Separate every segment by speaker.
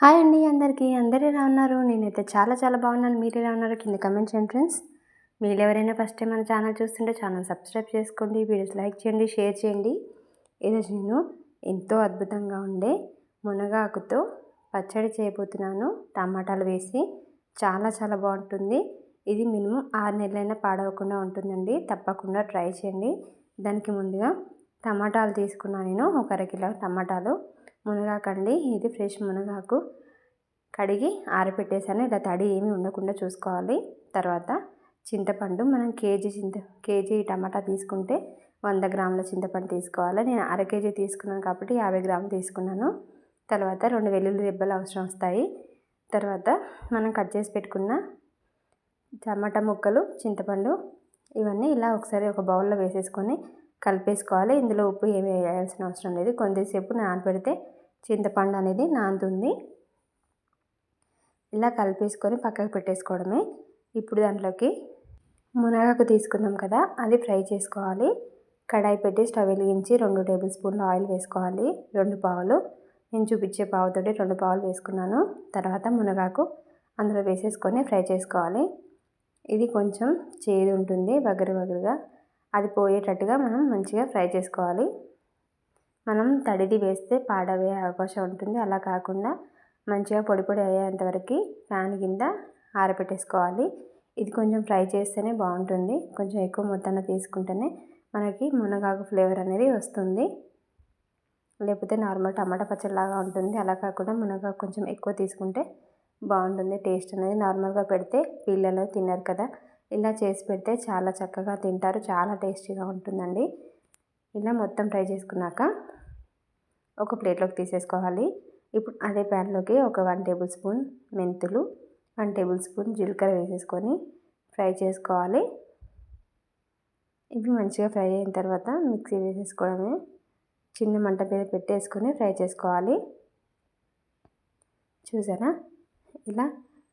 Speaker 1: Hi అండి అందరికీ. అందరు ఎలా ఉన్నారు? నేనైతే చాలా చాలా బాగున్నాను. మీరు ఎలా ఉన్నారు? కింద కమెంట్ చేయండి ఫ్రెండ్స్. మీరు ఎవరైనా ఫస్ట్ టైం మన ఛానల్ చూస్తుంటే ఛానల్ సబ్స్క్రైబ్ చేసుకోండి వీడియోస్ లైక్ చేయండి షేర్ చేయండి. ఈరోజు నేను ఎంతో అద్భుతంగా ఉండే మునగాకుతో పచ్చడి చేయబోతున్నాను. టమాటాలు వేసి చాలా చాలా బాగుంటుంది. ఇది మినిమం ఆరు నెలలైనా పాడవకుండా ఉంటుందండి. తప్పకుండా ట్రై చేయండి. దానికి ముందుగా టమాటాలు తీసుకున్నాను నేను. ఒక అరకిలో టమాటాలు. మునగాకండి. ఇది ఫ్రెష్ మునగాకు. కడిగి ఆరబెట్టేసాను ఇలా తడి ఏమీ ఉండకుండా చూసుకోవాలి. తర్వాత చింతపండు మనం కేజీ చింత కేజీ టమాటా తీసుకుంటే వంద గ్రాముల చింతపండు తీసుకోవాలి. నేను అర కేజీ తీసుకున్నాను కాబట్టి యాభై గ్రాములు తీసుకున్నాను. తర్వాత రెండు వెల్లుల్లి రెబ్బలు అవసరం వస్తాయి. తర్వాత మనం కట్ చేసి పెట్టుకున్న టమాటా ముక్కలు చింతపండు ఇవన్నీ ఇలా ఒకసారి ఒక బౌల్లో వేసేసుకొని కలిపేసుకోవాలి. ఇందులో ఉప్పు ఏమి వేయాల్సిన అవసరం లేదు. కొద్దిసేపు నానబెడితే చింతపండు అనేది నానుతుంది ఇలా కలిపేసుకొని పక్కకు పెట్టేసుకోవడమే. ఇప్పుడు దాంట్లోకి మునగాకు తీసుకున్నాం కదా అది ఫ్రై చేసుకోవాలి. కడాయి పెట్టి స్టవ్ వెలిగించి రెండు టేబుల్ స్పూన్లు ఆయిల్ వేసుకోవాలి రెండు పావులు. నేను చూపించే పావుతోటి రెండు పావులు వేసుకున్నాను. తర్వాత మునగాకు అందులో వేసేసుకొని ఫ్రై చేసుకోవాలి. ఇది కొంచెం చేదు ఉంటుంది వగరు వగరుగా. అది పోయేటట్టుగా మనం మంచిగా ఫ్రై చేసుకోవాలి. మనం తడిది వేస్తే పాడవే అవకాశం ఉంటుంది. అలా కాకుండా మంచిగా పొడి పొడి అయ్యేంతవరకు ఫ్యాన్ కింద ఆరబెట్టేసుకోవాలి ఇది కొంచెం ఫ్రై చేస్తేనే బాగుంటుంది. కొంచెం ఎక్కువ మొత్తాన్ని తీసుకుంటేనే మనకి మునగాకు ఫ్లేవర్ అనేది వస్తుంది. లేకపోతే నార్మల్ టమాటా పచ్చడిలాగా ఉంటుంది. అలా కాకుండా మునగాకు కొంచెం ఎక్కువ తీసుకుంటే బాగుంటుంది. టేస్ట్ అనేది నార్మల్గా పెడితే పిల్లలు తినరు కదా. ఇలా చేసి పెడితే చాలా చక్కగా తింటారు. చాలా టేస్టీగా ఉంటుందండి. ఇలా మొత్తం ఫ్రై చేసుకున్నాక ఒక ప్లేట్లోకి తీసేసుకోవాలి. ఇప్పుడు అదే ప్యాన్లోకి ఒక వన్ టేబుల్ స్పూన్ మెంతులు వన్ టేబుల్ స్పూన్ జీలకర్ర వేసేసుకొని ఫ్రై చేసుకోవాలి. ఇవి మంచిగా ఫ్రై అయిన తర్వాత మిక్సీ వేసేసుకోవడమే. చిన్న మంట మీద పెట్టేసుకొని ఫ్రై చేసుకోవాలి. చూసారా? ఇలా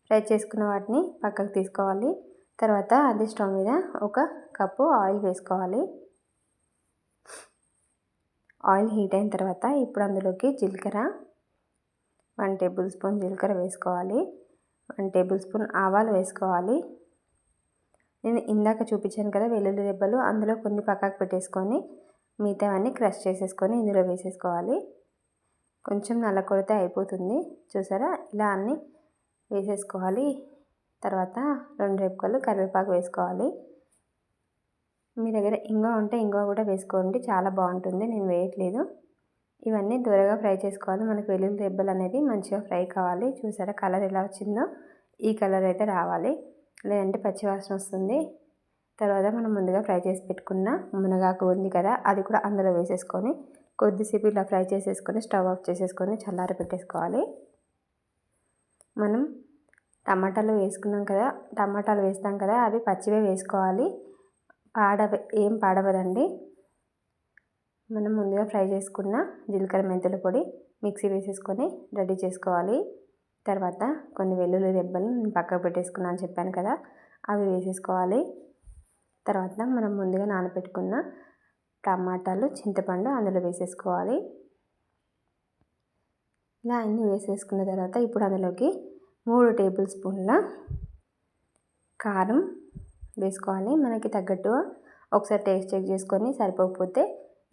Speaker 1: ఫ్రై చేసుకున్న వాటిని పక్కకు తీసుకోవాలి. తర్వాత అదే స్టవ్ మీద ఒక కప్పు ఆయిల్ వేసుకోవాలి. ఆయిల్ హీట్ అయిన తర్వాత ఇప్పుడు అందులోకి జీలకర్ర వన్ టేబుల్ స్పూన్ జీలకర్ర వేసుకోవాలి. వన్ టేబుల్ స్పూన్ ఆవాలు వేసుకోవాలి. నేను ఇందాక చూపించాను కదా వెల్లుల్లి రెబ్బలు అందులో కొన్ని పక్కకు పెట్టేసుకొని మిగతావన్నీ క్రష్ చేసేసుకొని ఇందులో వేసేసుకోవాలి. కొంచెం నల్ల కొడితే అయిపోతుంది. చూసారా? ఇలా అన్నీ వేసేసుకోవాలి. తర్వాత రెండు రేపుకలు కరివేపాకు వేసుకోవాలి. మీ దగ్గర ఇంగువ ఉంటే ఇంగువ కూడా వేసుకోండి. చాలా బాగుంటుంది. నేను వేయట్లేదు. ఇవన్నీ త్వరగా ఫ్రై చేసుకోవాలి. మనకు వెల్లుల్లి రెబ్బలు అనేది మంచిగా ఫ్రై కావాలి. చూసారా కలర్ ఎలా వచ్చిందో? ఈ కలర్ అయితే రావాలి. లేదంటే పచ్చివాసన వస్తుంది. తర్వాత మనం ముందుగా ఫ్రై చేసి పెట్టుకున్న మునగాకు ఉంది కదా అది కూడా అందులో వేసేసుకొని కొద్దిసేపు ఇలా ఫ్రై చేసేసుకొని స్టవ్ ఆఫ్ చేసేసుకొని చల్లారి పెట్టేసుకోవాలి. మనం టమాటాలు వేసుకున్నాం కదా టమాటాలు వేస్తాం కదా అవి పచ్చివే వేసుకోవాలి. పాడవ ఏం పాడవదండి? మనం ముందుగా ఫ్రై చేసుకున్న జీలకర్ర మెంతుల పొడి మిక్సీ వేసేసుకొని రెడీ చేసుకోవాలి. తర్వాత కొన్ని వెల్లుల్లి రెబ్బలు నేను పక్కకు పెట్టేసుకున్నాను చెప్పాను కదా అవి వేసేసుకోవాలి. తర్వాత మనం ముందుగా నానబెట్టుకున్న టమాటాలు చింతపండు అందులో వేసేసుకోవాలి. ఇలా అన్నీ వేసేసుకున్న తర్వాత ఇప్పుడు అందులోకి మూడు టేబుల్ స్పూన్ల కారం వేసుకోవాలి. మనకి తగ్గట్టు ఒకసారి టేస్ట్ చెక్ చేసుకొని సరిపోకపోతే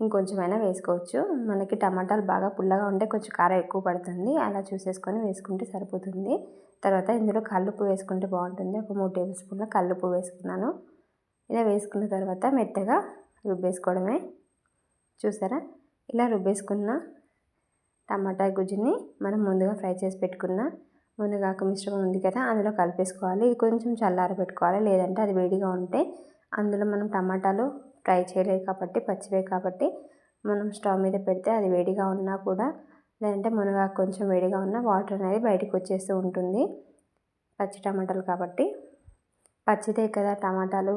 Speaker 1: ఇంకొంచెమైనా వేసుకోవచ్చు. మనకి టమాటాలు బాగా పుల్లగా ఉంటే కొంచెం కారం ఎక్కువ పడుతుంది. అలా చూసేసుకొని వేసుకుంటే సరిపోతుంది. తర్వాత ఇందులో కల్లుప్పు వేసుకుంటే బాగుంటుంది. ఒక మూడు టేబుల్ స్పూన్ల కల్లుప్పు వేసుకున్నాను. ఇలా వేసుకున్న తర్వాత మెత్తగా రుబ్బేసుకోవడమే. చూసారా? ఇలా రుబ్బేసుకున్న టమాటా గుజ్జుని మనం ముందుగా ఫ్రై చేసి పెట్టుకున్న మునగాకు మిశ్రమం ఉంది కదా అందులో కలిపేసుకోవాలి. ఇది కొంచెం చల్లార పెట్టుకోవాలి. లేదంటే అది వేడిగా ఉంటే అందులో మనం టమాటాలు ఫ్రై చేయలేదు కాబట్టి పచ్చివే కాబట్టి మనం స్టవ్ మీద పెడితే అది వేడిగా ఉన్నా కూడా లేదంటే మునగాకు కొంచెం వేడిగా ఉన్న వాటర్ అనేది బయటకు వచ్చేస్తూ ఉంటుంది. పచ్చి టమాటాలు కాబట్టి. పచ్చిదే కదా టమాటాలు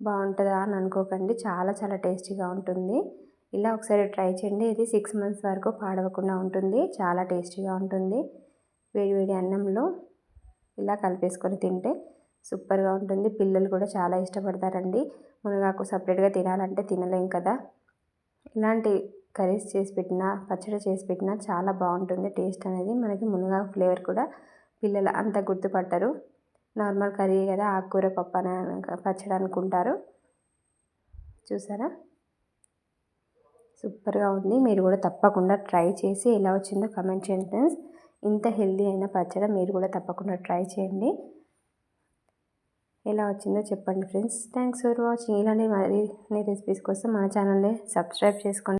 Speaker 1: బాగుంటుందా అని అనుకోకండి. చాలా చాలా టేస్టీగా ఉంటుంది. ఇలా ఒకసారి ట్రై చేయండి. ఇది సిక్స్ మంత్స్ వరకు పాడవకుండా ఉంటుంది. చాలా టేస్టీగా ఉంటుంది. వేడివేడి అన్నంలో ఇలా కలిపేసుకొని తింటే సూపర్గా ఉంటుంది. పిల్లలు కూడా చాలా ఇష్టపడతారండి. మునగాకు సపరేట్గా తినాలంటే తినలేం కదా. ఇలాంటి కర్రీస్ చేసి పెట్టినా పచ్చడి చేసి పెట్టినా చాలా బాగుంటుంది. టేస్ట్ అనేది మనకి మునగాకు ఫ్లేవర్ కూడా పిల్లలు అంత గుర్తుపట్టరు. నార్మల్ కర్రీ కదా ఆకుకూర పప్పు అని పచ్చడి అనుకుంటారు. చూసారా? సూపర్గా ఉంది. మీరు కూడా తప్పకుండా ట్రై చేసి ఎలా వచ్చిందో కమెంట్ చేయండి ఫ్రెండ్స్. ఇంత హెల్దీ అయిన పచ్చడి మీరు కూడా తప్పకుండా ట్రై చేయండి. ఎలా వచ్చిందో చెప్పండి ఫ్రెండ్స్. Thanks for watching. ఇలాంటి మరిన్ని రెసిపీస్ కోసం మన ఛానల్ని సబ్స్క్రైబ్ చేసుకోండి.